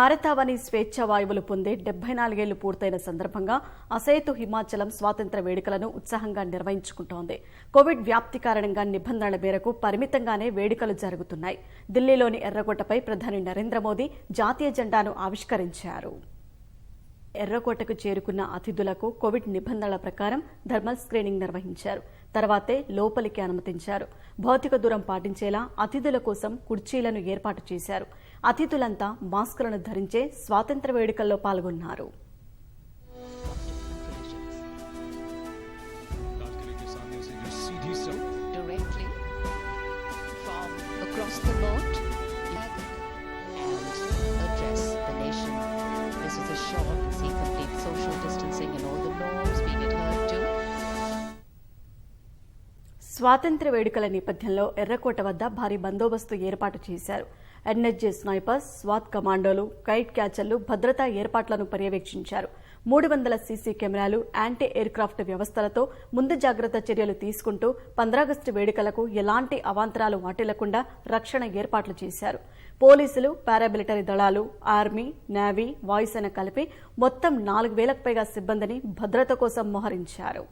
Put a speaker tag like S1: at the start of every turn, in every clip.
S1: భారతావని స్వేచ్ఛ వాయువులు పొందే డెబ్బై నాలుగేళ్ళు పూర్తయిన సందర్భంగా అసేతు హిమాచలం స్వాతంత్ర వేడుకలను ఉత్సాహంగా నిర్వహించుకుంటోంది. కోవిడ్ వ్యాప్తి కారణంగా నిబంధనల మేరకు పరిమితంగానే వేడుకలు జరుగుతున్నాయి. ఢిల్లీలోని ఎర్రగొట్టపై ప్రధాని నరేంద్ర మోదీ జాతీయ జెండాను ఆవిష్కరించారు. ఎర్రకోటకు చేరుకున్న అతిథులకు కోవిడ్ నిబంధనల ప్రకారం థర్మల్ స్క్రీనింగ్ నిర్వహించారు. తర్వాతే లోపలికి అనుమతించారు. భౌతిక దూరం పాటించేలా అతిథుల కోసం కుర్చీలను ఏర్పాటు చేశారు. అతిథులంతా మాస్కులను ధరించే స్వాతంత్ర వేడుకల్లో పాల్గొన్నారు. స్వాతంత్ర వేడుకల నేపథ్యంలో ఎర్రకోట వద్ద భారీ బందోబస్తు ఏర్పాటు చేశారు. ఎన్ఎస్జీ స్నైపర్స్ స్వాత్ కమాండోలు కైట్ క్యాచర్లు భద్రతా ఏర్పాట్లను పర్యవేక్షించారు. మూడు వందల సీసీ కెమెరాలు యాంటీ ఎయిర్క్రాఫ్ట్ వ్యవస్థలతో ముందు జాగ్రత్త చర్యలు తీసుకుంటూ పంద్రాగస్టు వేడుకలకు ఎలాంటి అవాంతరాలు వాటిల్లకుండా రక్షణ ఏర్పాట్లు చేశారు. పోలీసులు పారామిలిటరీ దళాలు ఆర్మీ నేవీ వాయుసేన కలిపి మొత్తం నాలుగు వేలకు పైగా సిబ్బందిని భద్రత కోసం మోహరించారు.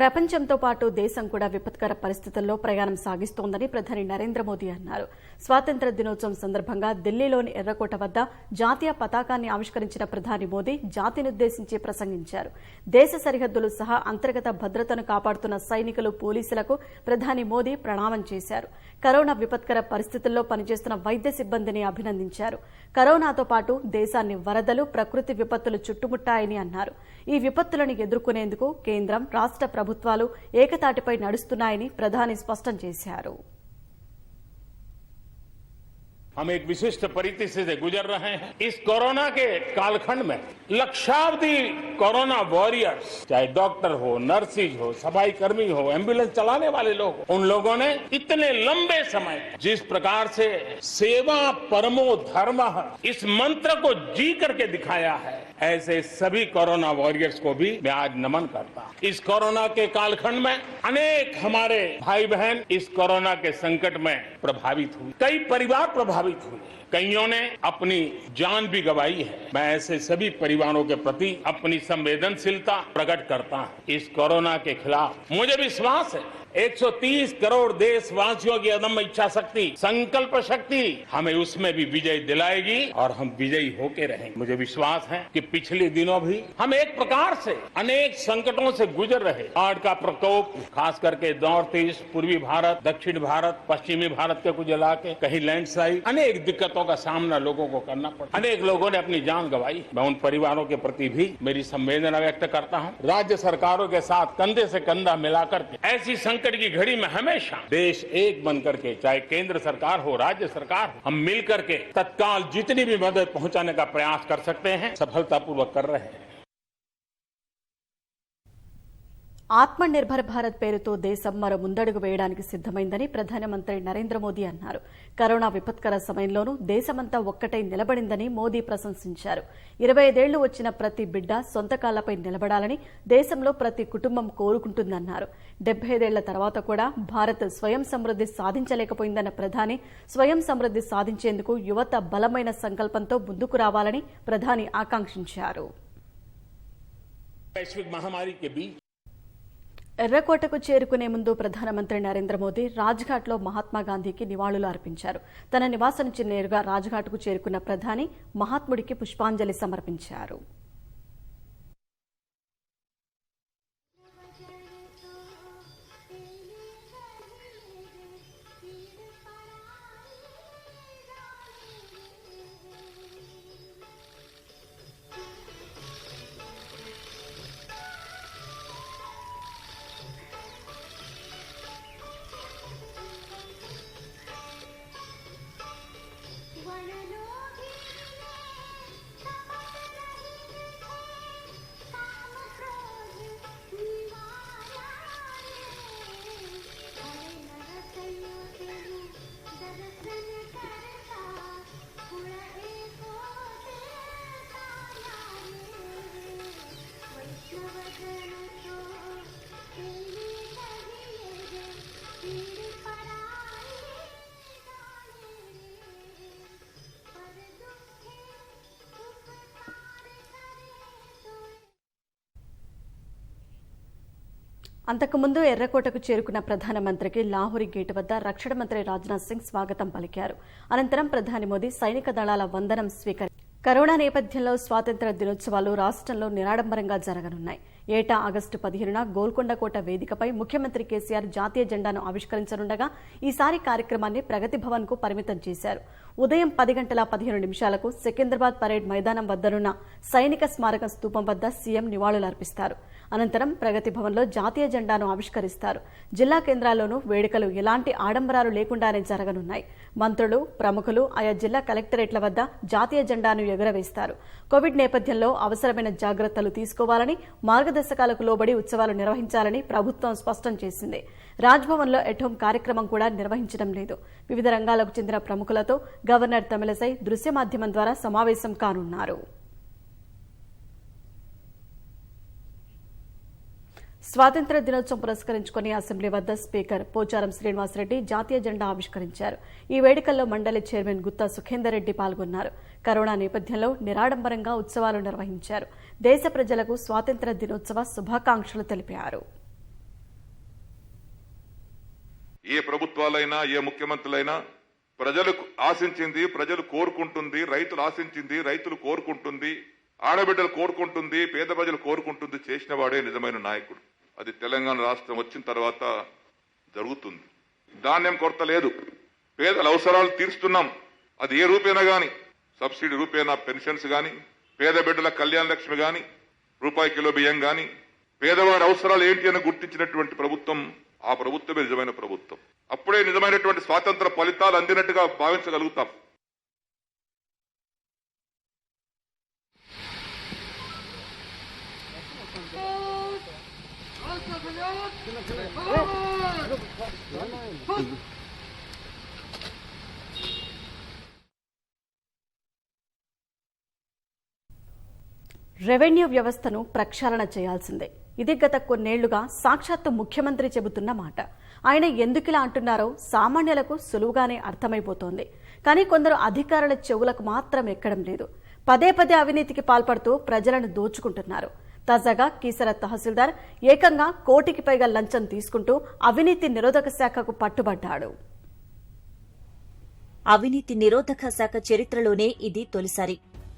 S1: ప్రపంచంతో పాటు దేశం కూడా విపత్కర పరిస్థితుల్లో ప్రయాణం సాగిస్తోందని ప్రధాని నరేంద్ర మోదీ అన్నారు. స్వాతంత్ర దినోత్సవం సందర్భంగా ఢిల్లీలోని ఎర్రకోట వద్ద జాతీయ పతాకాన్ని ఆవిష్కరించిన ప్రధాని మోదీ జాతినుద్దేశించి ప్రసంగించారు. దేశ సరిహద్దులు సహా అంతర్గత భద్రతను కాపాడుతున్న సైనికులు పోలీసులకు ప్రధాని మోదీ ప్రణామం చేశారు. కరోనా విపత్కర పరిస్థితుల్లో పనిచేస్తున్న వైద్య సిబ్బందిని అభినందించారు. కరోనాతో పాటు దేశాన్ని వరదలు ప్రకృతి విపత్తులు చుట్టుముట్టాయని అన్నారు. ఈ విపత్తులను ఎదుర్కొనేందుకు కేంద్రం రాష్ట్ర ప్రభుత్వాలు ఏకతాటిపై నడుస్తున్నాయని ప్రధాని స్పష్టం చేశారు.
S2: हम एक विशिष्ट परिस्थिति से गुजर रहे हैं। इस कोरोना के कालखंड में लक्षावधि कोरोना वॉरियर्स, चाहे डॉक्टर हो नर्सिस हो सफ़ाई कर्मी हो, एंबुलेंस चलाने वाले लोग उन लोगों ने इतने लंबे समय जिस प्रकार से सेवा परमो धर्म इस मंत्र को जी करके दिखाया है। ऐसे सभी कोरोना वॉरियर्स को भी मैं आज नमन करता हूँ। इस कोरोना के कालखंड में अनेक हमारे भाई बहन इस कोरोना के संकट में प्रभावित हुए। कई परिवार प्रभावित हुए। कईयों ने अपनी जान भी गवाई है। मैं ऐसे सभी परिवारों के प्रति अपनी संवेदनशीलता प्रकट करता हूँ। इस कोरोना के खिलाफ मुझे विश्वास है। 130 करोड़ देशवासियों की अदम्य इच्छा शक्ति संकल्प शक्ति हमें उसमें भी विजय दिलाएगी और हम विजयी होके रहेंगे। मुझे विश्वास है कि पिछले दिनों भी हम एक प्रकार से, अनेक संकटों से गुजर रहे। बाढ़ का प्रकोप, खास करके नॉर्थ ईस्ट, पूर्वी भारत, दक्षिण भारत, पश्चिमी भारत के कुछ इलाके, कहीं लैंडस्लाइड, अनेक दिक्कतों का सामना लोगों को करना पड़ा अनेक लोगों ने अपनी जान गंवाई। मैं उन परिवारों के प्रति भी मेरी संवेदना व्यक्त करता हूँ। राज्य सरकारों के साथ कंधे से कंधा मिलाकर ऐसी संकट की घड़ी में हमेशा। देश एक बन करके चाहे केंद्र सरकार हो, राज्य सरकार हो, हम मिलकर के तत्काल जितनी भी मदद पहुँचाने का प्रयास कर सकते हैं, सफलतापूर्वक कर रहे हैं।
S1: ఆత్మ నిర్భర్ భారత్ పేరుతో దేశం మరో ముందడుగు వేయడానికి సిద్దమైందని ప్రధానమంత్రి నరేంద్ర మోదీ అన్నారు కరోనా విపత్కర సమయంలోనూ దేశమంతా ఒక్కటై నిలబడిందని మోదీ ప్రశంసించారు ఇరవై ఐదేళ్లు వచ్చిన ప్రతి బిడ్డ సొంత కాళ్లపై నిలబడాలని దేశంలో ప్రతి కుటుంబం కోరుకుంటుందన్నారు డెబ్బై ఐదేళ్ల తర్వాత కూడా భారత్ స్వయం సమృద్ది సాధించలేకపోయిందన్న ప్రధాని స్వయం సమృద్ది సాధించేందుకు యువత బలమైన సంకల్పంతో ముందుకు రావాలని ప్రధాని ఆకాంక్షించారు
S2: वैश्विक महामारी के बीच
S1: ఎర్రకోటకు చేరుకునే ముందు ప్రధానమంత్రి నరేంద్ర మోదీ రాజ్ఘాట్లో మహాత్మా గాంధీకి నివాళులు అర్పించారు. తన నివాసం నుంచి నేరుగా రాజ్ఘాట్కు చేరుకున్న ప్రధాని మహాత్ముడికి పుష్పాంజలి సమర్పించారు. అంతకుముందు ఎర్రకోటకు చేరుకున్న ప్రధానమంత్రికి లాహోరి గేటు వద్ద రక్షణ మంత్రి రాజ్నాథ్ సింగ్ స్వాగతం పలికారు. అనంతరం ప్రధాని మోదీ సైనిక దళాల వందనం స్వీకరి కరోనా నేపథ్యంలో స్వాతంత్ర దినోత్సవాలు రాష్ట్రంలో నిరాడంబరంగా జరగనున్నాయి. ఏటా ఆగస్టు పదిహేనున గోల్కొండ కోట వేదికపై ముఖ్యమంత్రి కేసీఆర్ జాతీయ జెండాను ఆవిష్కరించనుండగా ఈసారి కార్యక్రమాన్ని ప్రగతి భవన్కు పరిమితం చేశారు. ఉదయం పది గంటల పదిహేను నిమిషాలకు సికింద్రాబాద్ పరేడ్ మైదానం వద్దనున్న సైనిక స్మారక స్తూపం వద్ద సీఎం నివాళులర్పిస్తారు. అనంతరం ప్రగతి భవన్లో జాతీయ జెండాను ఆవిష్కరిస్తారు. జిల్లా కేంద్రాల్లోనూ వేడుకలు ఎలాంటి ఆడంబరాలు లేకుండానే జరగనున్నాయి. మంత్రులు ప్రముఖులు ఆయా జిల్లా కలెక్టరేట్ల వద్ద జాతీయ జెండాను ఎగురవేస్తారు. కోవిడ్ నేపథ్యంలో అవసరమైన జాగ్రత్తలు తీసుకోవాలని మార్గదర్శకాలకు లోబడి ఉత్సవాలు నిర్వహించాలని ప్రభుత్వం స్పష్టం చేసింది. రాజ్భవన్లో ఎఠోం కార్యక్రమం కూడా నిర్వహించడం లేదు. వివిధ రంగాలకు చెందిన ప్రముఖులతో గవర్నర్ తమిళసై దృశ్య మాధ్యమం ద్వారా సమావేశం కానున్నారు. స్వాతంత్ర దినోత్సవం పురస్కరించుకుని అసెంబ్లీ వద్ద స్పీకర్ పోచారం శ్రీనివాసరెడ్డి జాతీయ జెండా ఆవిష్కరించారు. ఈ వేడుకల్లో మండలి చైర్మన్ గుత్తా సుఖేందర్ రెడ్డి పాల్గొన్నారు. కరోనా నేపథ్యంలో నిరాడంబరంగా ఉత్సవాలు నిర్వహించారు. దేశ ప్రజలకు స్వాతంత్ర దినోత్సవ శుభాకాంక్షలు తెలిపారు.
S3: ఏ ప్రభుత్వాలైనా ఏ ముఖ్యమంత్రులైనా ప్రజలకు ఆశించింది ప్రజలు కోరుకుంటుంది రైతులు ఆశించింది రైతులు కోరుకుంటుంది ఆడబిడ్డలు కోరుకుంటుంది పేద ప్రజలు కోరుకుంటుంది చేసిన వాడే నిజమైన నాయకుడు. అది తెలంగాణ రాష్ట్రం వచ్చిన తర్వాత జరుగుతుంది. ధాన్యం కొరత లేదు. పేదల అవసరాలు తీరుస్తున్నాం. అది ఏ రూపేనా గాని? సబ్సిడీ రూపేనా? పెన్షన్స్ గాని? పేద బిడ్డల కళ్యాణ లక్ష్మి గాని? రూపాయి కిలో బియ్యం గాని? పేదవాడి అవసరాలు ఏంటి అని గుర్తించినటువంటి ప్రభుత్వం ఆ ప్రభుత్వమే నిజమైన ప్రభుత్వం. అప్పుడే నిజమైనటువంటి స్వాతంత్ర ఫలితాలు అందినట్టుగా భావించగలుగుతాం.
S1: రెవెన్యూ వ్యవస్థను ప్రక్షాళన చేయాల్సిందే. ఇది గత కొన్నేళ్ళుగా సాక్షాత్తు ముఖ్యమంత్రి చెబుతున్న మాట. ఆయన ఎందుకిలా అంటున్నారో సామాన్యులకు సులువుగానే అర్థమైపోతోంది. కానీ కొందరు అధికారుల చెవులకు మాత్రం ఎక్కడం లేదు. పదే పదే అవినీతికి పాల్పడుతూ ప్రజలను దోచుకుంటున్నారు. తాజాగా కీసర తహసీల్దార్ ఏకంగా కోటికి పైగా లంచం తీసుకుంటూ అవినీతి నిరోధక శాఖకు పట్టుబడ్డాడు.
S4: అవినీతి నిరోధక శాఖ చరిత్రలోనే ఇది తొలిసారి.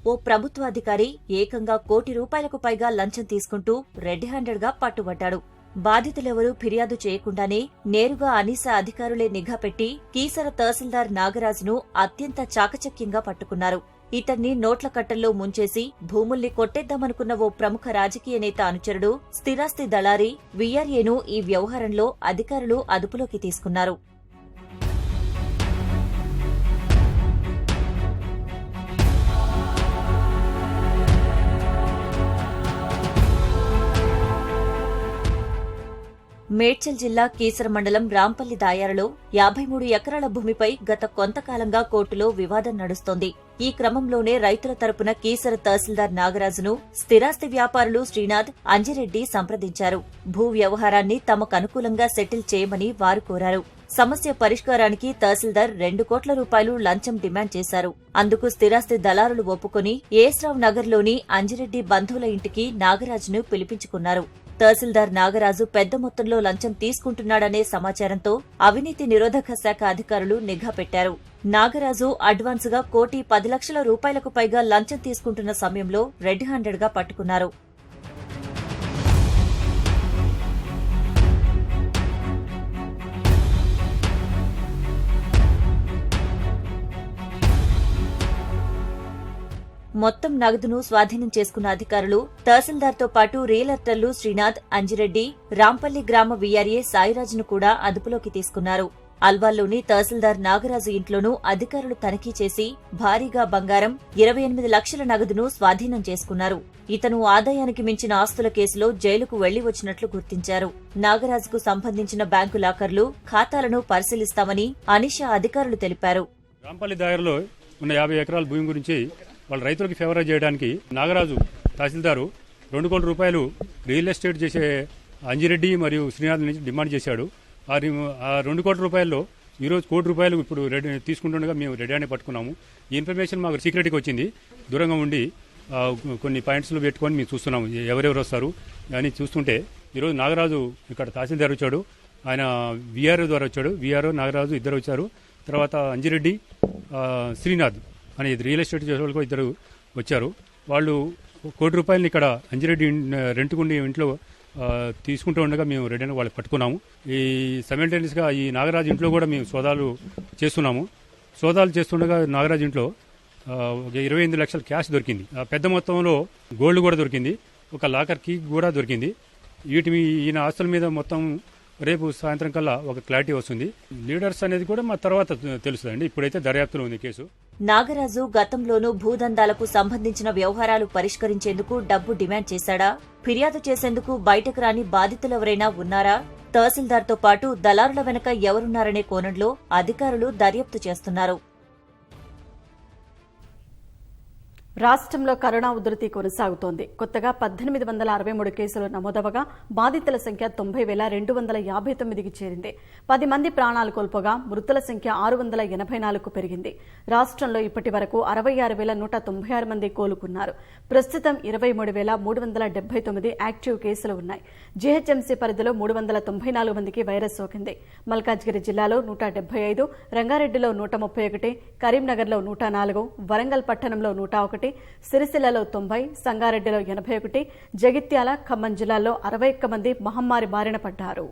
S4: ఓ ప్రభుత్వాధికారి ఏకంగా కోటి రూపాయలకు పైగా లంచం తీసుకుంటూ రెడ్ హ్యాండెడ్గా పట్టుబడ్డాడు బాధితులెవరూ ఫిర్యాదు చేయకుండానే నేరుగా అనీస అధికారులే నిఘా పెట్టి కీసర తహసీల్దార్ నాగరాజును అత్యంత చాకచక్యంగా పట్టుకున్నారు. ఇతన్ని నోట్ల కట్టల్లో ముంచేసి భూముల్ని కొట్టేద్దామనుకున్న ఓ ప్రముఖ రాజకీయ నేత అనుచరుడు స్థిరాస్తి దళారి వీఆర్ఏను ఈ వ్యవహారంలో అధికారులు అదుపులోకి తీసుకున్నారు. మేడ్చల్ జిల్లా కీసర మండలం రాంపల్లి దాయారలో యాభై మూడు ఎకరాల భూమిపై గత కొంతకాలంగా కోర్టులో వివాదం నడుస్తోంది. ఈ క్రమంలోనే రైతుల తరపున కీసర తహసీల్దార్ నాగరాజును స్థిరాస్తి వ్యాపారులు శ్రీనాథ్ అంజిరెడ్డి సంప్రదించారు. భూ వ్యవహారాన్ని తమకు అనుకూలంగా సెటిల్ చేయమని వారు కోరారు. సమస్య పరిష్కారానికి తహసీల్దార్ రెండు కోట్ల రూపాయలు లంచం డిమాండ్ చేశారు. అందుకు స్థిరాస్తి దళారులు ఒప్పుకుని ఏస్రావ్ నగర్లోని అంజిరెడ్డి బంధువుల ఇంటికి నాగరాజును పిలిపించుకున్నారు. తహసీల్దార్ నాగరాజు పెద్ద మొత్తంలో లంచం తీసుకుంటున్నాడనే సమాచారంతో అవినీతి నిరోధక శాఖ అధికారులు నిఘా పెట్టారు. నాగరాజు అడ్వాన్స్గా కోటి పది లక్షల రూపాయలకు పైగా లంచం తీసుకుంటున్న సమయంలో రెడ్ హ్యాండెడ్గా పట్టుకున్నారు. మొత్తం నగదును స్వాధీనం చేసుకున్న అధికారులు తహసీల్దార్తో పాటు రియలర్టర్లు శ్రీనాథ్ అంజిరెడ్డి రాంపల్లి గ్రామ వీఆర్ఏ సాయిరాజును కూడా అదుపులోకి తీసుకున్నారు. అల్వాల్లోని తహసీల్దార్ నాగరాజు ఇంట్లోనూ అధికారులు తనిఖీ చేసి భారీగా బంగారం ఇరవై ఎనిమిది లక్షల నగదును స్వాధీనం చేసుకున్నారు. ఇతను ఆదాయానికి మించిన ఆస్తుల కేసులో జైలుకు వెళ్ళి వచ్చినట్లు గుర్తించారు. నాగరాజుకు సంబంధించిన బ్యాంకు లాకర్లు ఖాతాలను పరిశీలిస్తామని అనిషా అధికారులు తెలిపారు.
S5: రాంపల్లి దాయర్లో ఉన్న యాభై ఎకరాల భూమి గురించి వాళ్ళ రైతులకు ఫేవర్ చేయడానికి నాగరాజు తహసీల్దారు రెండు కోట్ల రూపాయలు రియల్ ఎస్టేట్ చేసే అంజిరెడ్డి మరియు శ్రీనాథ్ నుంచి డిమాండ్ చేశాడు. ఆ రి- ఆ రెండు కోట్ల రూపాయల్లో ఈరోజు కోటి రూపాయలు ఇప్పుడు రెడీ తీసుకుంటుండగా మేము రెడీ అని పట్టుకున్నాము. ఈ ఇన్ఫర్మేషన్ మాకు సీక్రెట్గా వచ్చింది. దూరంగా ఉండి కొన్ని పాయింట్స్లు పెట్టుకొని మేము చూస్తున్నాము. ఎవరెవరు వస్తారు అని చూస్తుంటే ఈరోజు నాగరాజు ఇక్కడ తహసీల్దార్ వచ్చాడు. ఆయన విఆర్ఓ ద్వారా వచ్చాడు. విఆర్ఓ నాగరాజు ఇద్దరు వచ్చారు. తర్వాత అంజిరెడ్డి శ్రీనాథ్. అని రియల్ ఎస్టేట్ చేసేవాళ్ళు ఇద్దరు వచ్చారు. వాళ్ళు కోటి రూపాయలని ఇక్కడ అంజిరెడ్డి రెంట్ రెంట్కుండి ఇంట్లో తీసుకుంటూ ఉండగా మేము రెడీ వాళ్ళు పట్టుకున్నాము. ఈ సైమల్టేనియస్గా ఈ నాగరాజు ఇంట్లో కూడా మేము సోదాలు చేస్తున్నాము. సోదాలు చేస్తుండగా నాగరాజు ఇంట్లో ఒక ఇరవై ఎనిమిది లక్షల క్యాష్ దొరికింది. ఆ, పెద్ద మొత్తంలో గోల్డ్ కూడా దొరికింది. ఒక లాకర్ కీ కూడా దొరికింది. వీటి మీ- ఈయన ఆస్తుల మీద మొత్తం రేపు సాయంత్రం కల్లా ఒక క్లారిటీ వస్తుంది. లీడర్స్ అనేది కూడా మా తర్వాత తెలుస్తుందండి. ఇప్పుడైతే దర్యాప్తులో ఉంది కేసు.
S4: నాగరాజు గతంలోనూ భూదందాలకు సంబంధించిన వ్యవహారాలు పరిష్కరించేందుకు డబ్బు డిమాండ్ చేశాడా? ఫిర్యాదు చేసేందుకు బయటకు రాని బాధితులెవరైనా ఉన్నారా? తహసీల్దార్తో పాటు దళారుల వెనక ఎవరున్నారనే కోణంలో అధికారులు దర్యాప్తు చేస్తున్నారు.
S1: రాష్ట్రంలో కరోనా ఉధృతి కొనసాగుతోంది. కొత్తగా పద్దెనిమిది వందల అరవై మూడు కేసులు నమోదవగా బాధితుల సంఖ్య తొంభై వేల రెండు వందల యాభై తొమ్మిదికి చేరింది. పది మంది ప్రాణాలు కోల్పోగా మృతుల సంఖ్య ఆరు వందల ఎనభై నాలుగు పెరిగింది. రాష్ట్రంలో ఇప్పటి వరకు అరవై ఆరు వేల నూట తొంభై ఆరు మంది కోలుకున్నారు. ప్రస్తుతం ఇరవై మూడు వేల మూడు వందల డెబ్బై తొమ్మిది యాక్టివ్ కేసులు ఉన్నాయి. జీహెచ్ఎంసీ పరిధిలో మూడు వందల తొంభై నాలుగు మందికి వైరస్ సోకింది. మల్కాజ్గిరి జిల్లాలో నూట డెబ్బై ఐదు రంగారెడ్డిలో నూట ముప్పై ఒకటి కరీంనగర్లో నూట నాలుగు వరంగల్ పట్టణంలో నూట ఒకటి ఒకటి సిరిసిల్లలో తొంభై సంగారెడ్డిలో ఎనభై ఒకటి జగిత్యాల ఖమ్మం జిల్లాల్లో అరవై ఒక్క మంది మహమ్మారి బారిన పడ్డారు.